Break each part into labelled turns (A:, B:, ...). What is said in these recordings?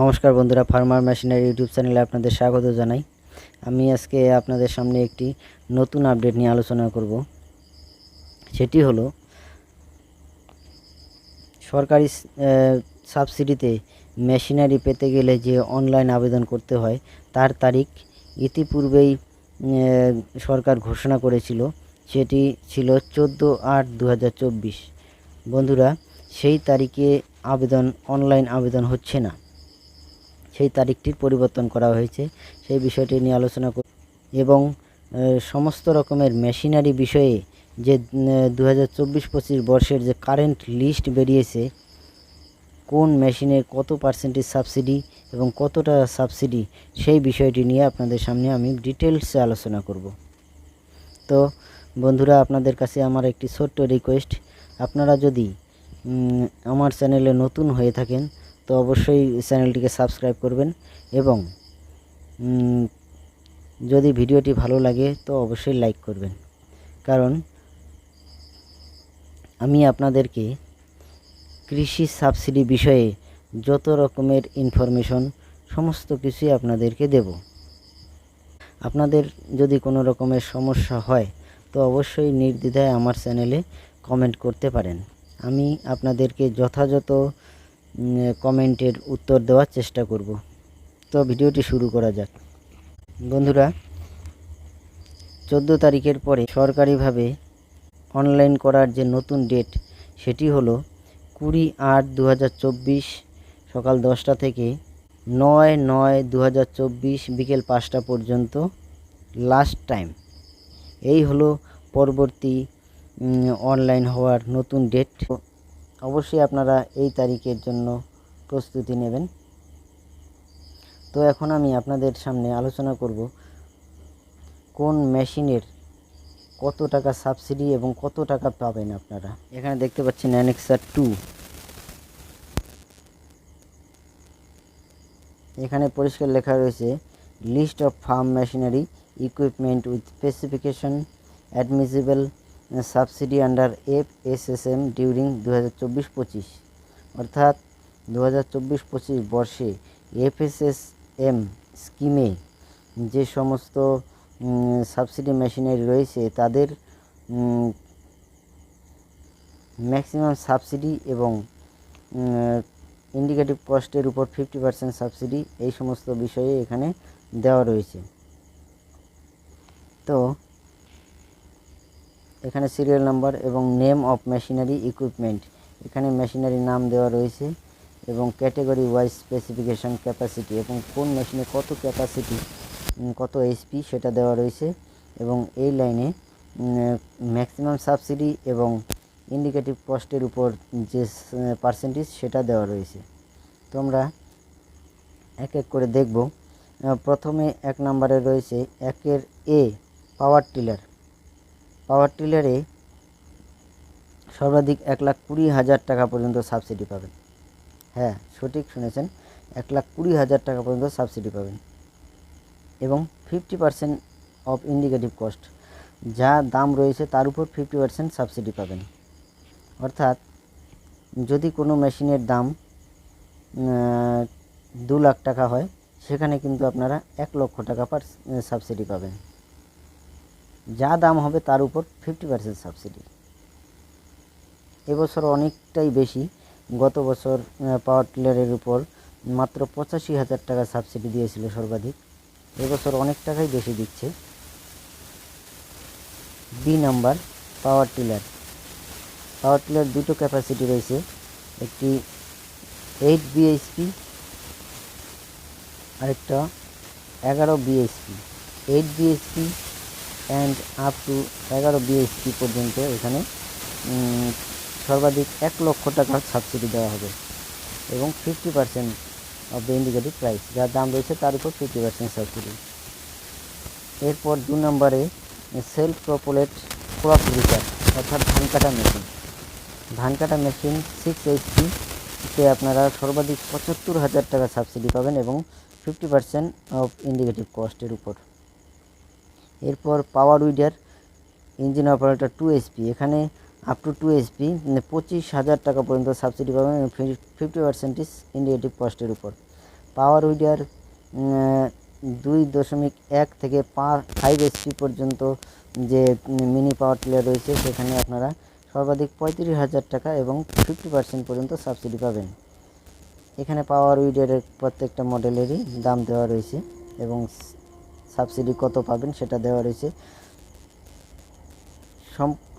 A: নমস্কার বন্ধুরা farmer machinery YouTube চ্যানেলে আপনাদের স্বাগত জানাই। আমি আজকে আপনাদের সামনে একটি নতুন আপডেট নিয়ে আলোচনা করব। সেটি হলো, সরকারি সাবসিডিতে মেশিনারি পেতে গেলে যে অনলাইন আবেদন করতে হয়, তার তারিখ ইতিপূর্বেই সরকার ঘোষণা করেছিল। সেটি ছিল চোদ্দ আট দু বন্ধুরা, সেই তারিখে আবেদন অনলাইন আবেদন হচ্ছে না। সেই তারিখটির পরিবর্তন করা হয়েছে। সেই বিষয়টি নিয়ে আলোচনা কর এবং সমস্ত রকমের মেশিনারি বিষয়ে যে দু হাজার চব্বিশ পঁচিশ বর্ষের যে কারেন্ট লিস্ট বেরিয়েছে, কোন মেশিনের কত পার্সেন্টেজ সাবসিডি এবং কতটা সাবসিডি, সেই বিষয়টি নিয়ে আপনাদের সামনে আমি ডিটেলসে আলোচনা করব। তো, বন্ধুরা, আপনাদের কাছে আমার একটি ছোট্ট রিকোয়েস্ট। আপনারা যদি আমার চ্যানেলে নতুন হয়ে থাকেন তো অবশ্যই চ্যানেলটিকে সাবস্ক্রাইব করবেন এবং যদি ভিডিওটি ভালো লাগে তো অবশ্যই লাইক করবেন। কারণ, আমি আপনাদেরকে কৃষি সাবসিডি বিষয়ে যত রকমের ইনফরমেশন, সমস্ত কিছুই আপনাদেরকে দেব। আপনাদের যদি কোনো রকমের সমস্যা হয়, তো অবশ্যই নির্দ্বিধায় আমার চ্যানেলে কমেন্ট করতে পারেন। আমি আপনাদেরকে যথাযথ কমেন্টের উত্তর দেওয়ার চেষ্টা করব। তো ভিডিওটি শুরু করা যাক। বন্ধুরা, চোদ্দ তারিখের পরে সরকারিভাবে অনলাইন করার যে নতুন ডেট সেটি হলো কুড়ি আট দু সকাল দশটা থেকে নয় নয় দু বিকেল পাঁচটা পর্যন্ত লাস্ট টাইম এই হলো পরবর্তী অনলাইন হওয়ার নতুন ডেট অবশ্যই আপনারা এই তারিখের জন্য প্রস্তুতি নেবেন। তো এখন আমি আপনাদের সামনে আলোচনা করব কোন মেশিনের কত টাকা সাবসিডি এবং কত টাকা পাবেন আপনারা। এখানে দেখতে পাচ্ছেন অ্যানেক্সার টু। এখানে পরিষ্কার লেখা রয়েছে, list of farm machinery equipment with specification admissible subsidy under F S S M during দু হাজার চব্বিশ পঁচিশ। অর্থাৎ দু হাজার চব্বিশ পঁচিশ বর্ষে এফ এস এস এম স্কিমে যে সমস্ত সাবসিডি মেশিনারি রয়েছে, তাদের ম্যাক্সিমাম সাবসিডি এবং ইন্ডিকেটিভ কস্টের উপর ফিফটি পার্সেন্ট সাবসিডি এই সমস্ত বিষয়ে এখানে দেওয়া রয়েছে। তো এখানে সিরিয়াল নাম্বার এবং নেম অফ মেশিনারি ইকুইপমেন্ট এখানে মেশিনারি নাম দেওয়া রয়েছে এবং ক্যাটেগরি ওয়াইজ স্পেসিফিকেশন ক্যাপাসিটি এবং কোন মেশিনে কত ক্যাপাসিটি কত এইচপি সেটা দেওয়া রয়েছে এবং এই লাইনে ম্যাক্সিমাম সাবসিডি এবং ইন্ডিকেটিভ কস্টের উপর যে পার্সেন্টেজ সেটা দেওয়া রয়েছে। তো আমরা এক এক করে দেখব। প্রথমে এক নম্বরে রয়েছে একের এ পাওয়ার টিলার পাওয়ার টিলারে সর্বাধিক এক লাখ কুড়ি হাজার টাকা পর্যন্ত সাবসিডি পাবেন। হ্যাঁ সঠিক শুনেছেন। এক লাখ কুড়ি হাজার টাকা পর্যন্ত সাবসিডি পাবেন। এবং fifty percent of indicative cost যা দাম রয়েছে তার উপর ফিফটি পার্সেন্ট সাবসিডি পাবেন। অর্থাৎ যদি কোনো মেশিনের দাম দু লাখ টাকা হয়, সেখানে কিন্তু আপনারা এক লক্ষ টাকা পার সাবসিডি পাবেন। যা দাম হবে তার উপর ফিফটি পার্সেন্ট সাবসিডি এবছর অনেকটাই বেশি। গত বছর পাওয়ার টিলারের উপর মাত্র পঁচাশি হাজার টাকা সাবসিডি দিয়েছিল সর্বাধিক। এবছর অনেক টাকাই বেশি দিচ্ছে। B number power tiller power tiller দুটো ক্যাপাসিটি রয়েছে। একটি এইট বিএইচপি আরেকটা এগারো BHP eight BHP and up to এগারো বিএইচপি পর্যন্ত এখানে সর্বাধিক এক লক্ষ টাকার সাবসিডি দেওয়া হবে এবং fifty percent of the indicative price যার দাম রয়েছে তার উপর ফিফটি পার্সেন্ট সাবসিডি এরপর দু নম্বরে সেলফ প্রপোলেট ক্রপ রিচার অর্থাৎ ধান কাটা মেশিন ধান কাটা মেশিন সিক্স এইচপি তে আপনারা সর্বাধিক পঁচাত্তর হাজার টাকা সাবসিডি পাবেন এবং ফিফটি পার্সেন্ট অফ ইন্ডিকেটিভ কস্টের উপর। এরপর power weeder engine operator two SP এখানে আপ টু টু এসপি পঁচিশ হাজার টাকা পর্যন্ত সাবসিডি পাবেন ফিফটি পার্সেন্টেজ ইন্ডিকেটিভ কস্টের উপর। পাওয়ার উইডার দুই দশমিক এক থেকে পাঁচ ফাইভ এসপি পর্যন্ত যে মিনি পাওয়ার টিলার রয়েছে, সেখানে আপনারা সর্বাধিক পঁয়ত্রিশ হাজার টাকা এবং ফিফটি পার্সেন্ট পর্যন্ত সাবসিডি পাবেন। এখানে পাওয়ার উইডারের প্রত্যেকটা মডেলেরই দাম দেওয়া রয়েছে এবং সাবসিডি কত পাবেন সেটা দেওয়া রয়েছে।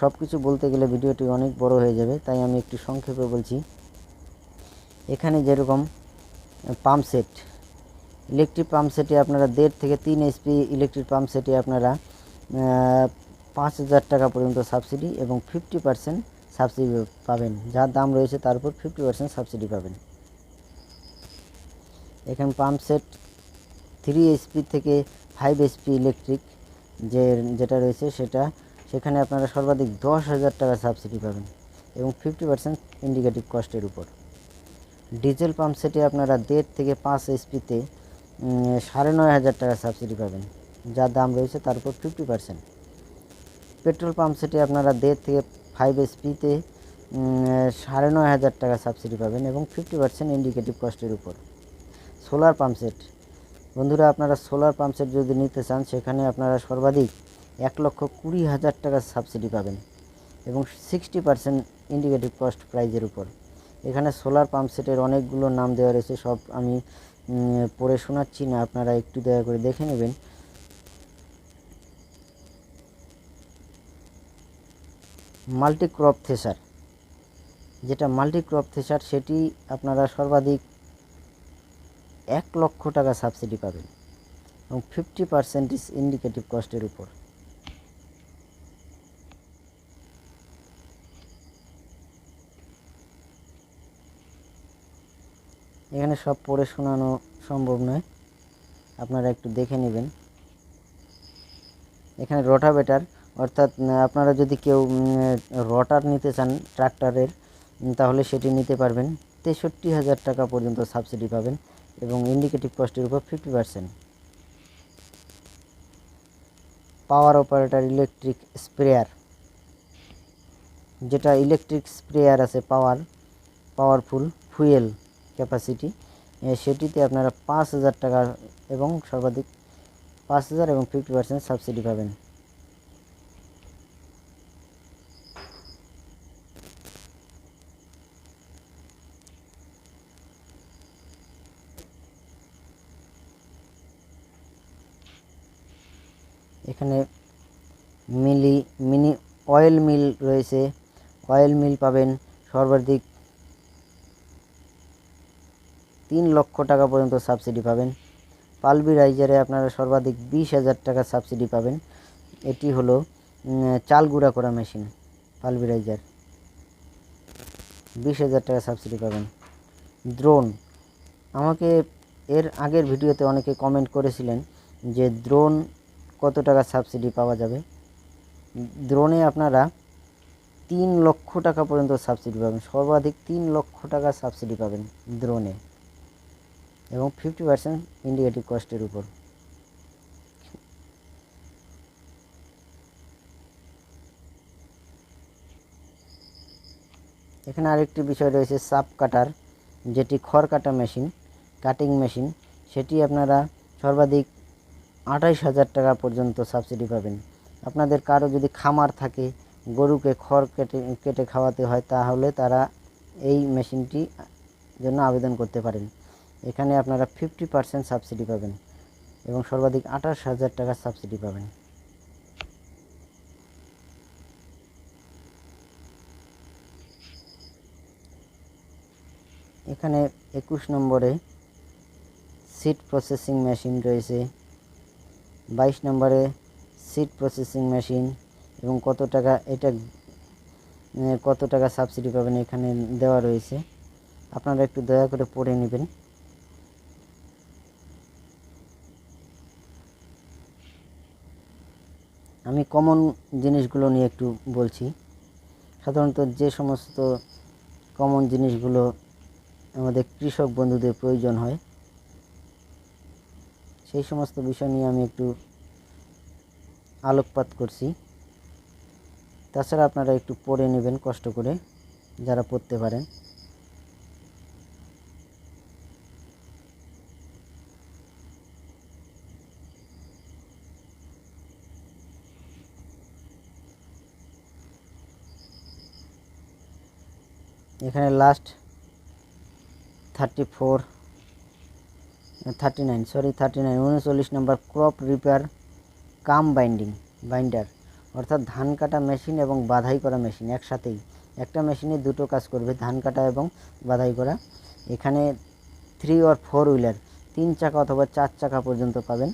A: সব কিছু বলতে গেলে ভিডিওটি অনেক বড় হয়ে যাবে, তাই আমি একটু সংক্ষেপে বলছি। এখানে যেরকম পাম্প সেট। ইলেকট্রিক পাম্প সেটে আপনারা দেড় থেকে তিন এসপি ইলেকট্রিক পাম্প সেটে আপনারা পাঁচ হাজার টাকা পর্যন্ত সাবসিডি এবং ফিফটি পার্সেন্ট সাবসিডি পাবেন। যার দাম রয়েছে তার উপর ফিফটি পার্সেন্ট সাবসিডি পাবেন। এখানে পাম্প সেট থ্রি এসপি থেকে ফাইভ এসপি ইলেকট্রিক যে, যেটা রয়েছে সেটা, সেখানে আপনারা সর্বাধিক দশ হাজার টাকা সাবসিডি পাবেন এবং ফিফটি পার্সেন্ট ইন্ডিকেটিভ কস্টের উপর। ডিজেল পাম্প সেটে আপনারা দেড় থেকে পাঁচ এসপিতে সাড়ে নয় হাজার টাকা সাবসিডি পাবেন, যার দাম রয়েছে তার উপর ফিফটি পার্সেন্ট পেট্রোল পাম্প সেটে আপনারা দেড় থেকে ফাইভ এসপিতে সাড়ে নয় হাজার টাকা সাবসিডি পাবেন এবং ফিফটি পার্সেন্ট ইন্ডিকেটিভ কস্টের উপর। সোলার পাম্প সেট বন্ধুরা, আপনারা সোলার পাম্প সেট যদি নিতে চান, সেখানে আপনারা সর্বাধিক এক লক্ষ কুড়ি হাজার টাকা সাবসিডি পাবেন এবং সিক্সটি পার্সেন্ট ইন্ডিকেটিভ কস্ট প্রাইজের উপর। এখানে সোলার পাম্পসেটের অনেকগুলো নাম দেওয়া রয়েছে, সব আমি পড়ে শোনাচ্ছি না, আপনারা একটু দয়া করে দেখে নেবেন। মাল্টিক্রপ থেসার যেটা মাল্টিক্রপ থেসার সেটি আপনারা সর্বাধিক এক লক্ষ টাকা সাবসিডি পাবেন এবং ফিফটি পার্সেন্ট ইস ইন্ডিকেটিভ কস্টের উপর। এখানে সব পড়ে শোনানো সম্ভব নয়। আপনারা একটু দেখে নেবেন। এখানে রোটাভেটার অর্থাৎ আপনারা যদি কেউ রটার নিতে চান ট্রাক্টরের তাহলে সেটি নিতে পারবেন। তেষট্টি হাজার টাকা পর্যন্ত সাবসিডি পাবেন। এবং ইন্ডিকেটিভ কস্টের উপর fifty percent power operator electric sprayer যেটা ইলেকট্রিক স্প্রেয়ার আছে পাওয়ার পাওয়ারফুল ফুয়েল ক্যাপাসিটি সেটিতে আপনারা পাঁচ হাজার টাকা এবং সর্বাধিক পাঁচ হাজার এবং ফিফটি পার্সেন্ট সাবসিডি পাবেন। এখানে মিলি, মিনি অয়েল মিল রয়েছে। অয়েল মিল পাবেন সর্বাধিক তিন লক্ষ টাকা পর্যন্ত সাবসিডি পাবেন। পালবি রাইজারে আপনারা সর্বাধিক বিশ হাজার টাকা সাবসিডি পাবেন। এটি হলো চাল গুঁড়া করা মেশিন পালবি রাইজার বিশ হাজার টাকা সাবসিডি পাবেন। দ্রোন আমাকে এর আগের ভিডিওতে অনেকে কমেন্ট করেছিলেন যে দ্রোন কত টাকা সাবসিডি পাওয়া যাবে? দ্রোনে আপনারা তিন লক্ষ টাকা পর্যন্ত সাবসিডি পাবেন। সর্বাধিক তিন লক্ষ টাকা সাবসিডি পাবেন দ্রোনে এবং ফিফটি পার্সেন্ট ইন্ডিকেটিভ কস্টের উপর। এখানে আরেকটি বিষয় রয়েছে, সাপ কাটার, যেটি খড় কাটা মেশিন কাটিং মেশিন সেটি আপনারা সর্বাধিক আঠাইশ হাজার টাকা পর্যন্ত সাবসিডি পাবেন। আপনাদের কারও যদি খামার থাকে, গরুকে খড় কেটে কেটে খাওয়াতে হয়, তাহলে তারা এই মেশিনটি জন্য আবেদন করতে পারেন। এখানে আপনারা ফিফটি পার্সেন্ট সাবসিডি পাবেন এবং সর্বাধিক আঠাশ হাজার টাকা সাবসিডি পাবেন। এখানে একুশ নম্বরে সিট প্রসেসিং মেশিন রয়েছে। বাইশ নম্বরে সিট প্রসেসিং মেশিন এবং কত টাকা এটা কত টাকা সাবসিডি পাবেন এখানে দেওয়া রয়েছে। আপনারা একটু দয়া করে পড়ে নেবেন। আমি কমন জিনিসগুলো নিয়ে একটু বলছি। সাধারণত যে সমস্ত কমন জিনিসগুলো আমাদের কৃষক বন্ধুদের প্রয়োজন হয় সেই সমস্ত বিষয় নিয়ে আমি একটু আলোকপাত করছি। তাছাড়া আপনারা একটু পড়ে নেবেন কষ্ট করে, যারা পড়তে পারেন। এখানে last thirty four thirty nine sorry thirty nine উনচল্লিশ নম্বর crop reaper cum binding binder অর্থাৎ ধান কাটা মেশিন এবং বাধাই করা মেশিন একসাথেই। একটা মেশিনে দুটো কাজ করবে, ধান কাটা এবং বাধাই করা। এখানে থ্রি অর ফোর হুইলার তিন চাকা অথবা চার চাকা পর্যন্ত পাবেন।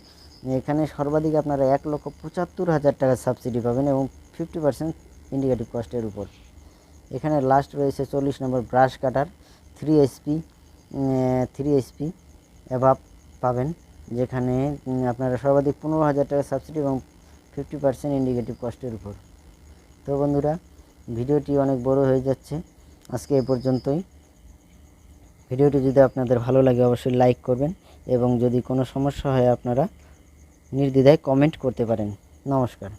A: এখানে সর্বাধিক আপনারা এক লক্ষ পঁচাত্তর হাজার টাকা সাবসিডি পাবেন এবং ফিফটি পার্সেন্ট ইন্ডিকেটিভ কস্টের উপর। এখানে লাস্ট রয়েছে চল্লিশ নম্বর brush cutter three SP three SP অ্যাভাব পাবেন, যেখানে আপনারা সর্বাধিক পনেরো হাজার টাকা সাবসিডি এবং ফিফটি পার্সেন্ট ইন্ডিকেটিভ কস্টের উপর। তো বন্ধুরা, ভিডিওটি অনেক বড় হয়ে যাচ্ছে। আজকে এ পর্যন্তই। ভিডিওটি যদি আপনাদের ভালো লাগে, অবশ্যই লাইক করবেন এবং যদি কোনো সমস্যা হয় আপনারা নির্দ্বিধায় কমেন্ট করতে পারেন। নমস্কার।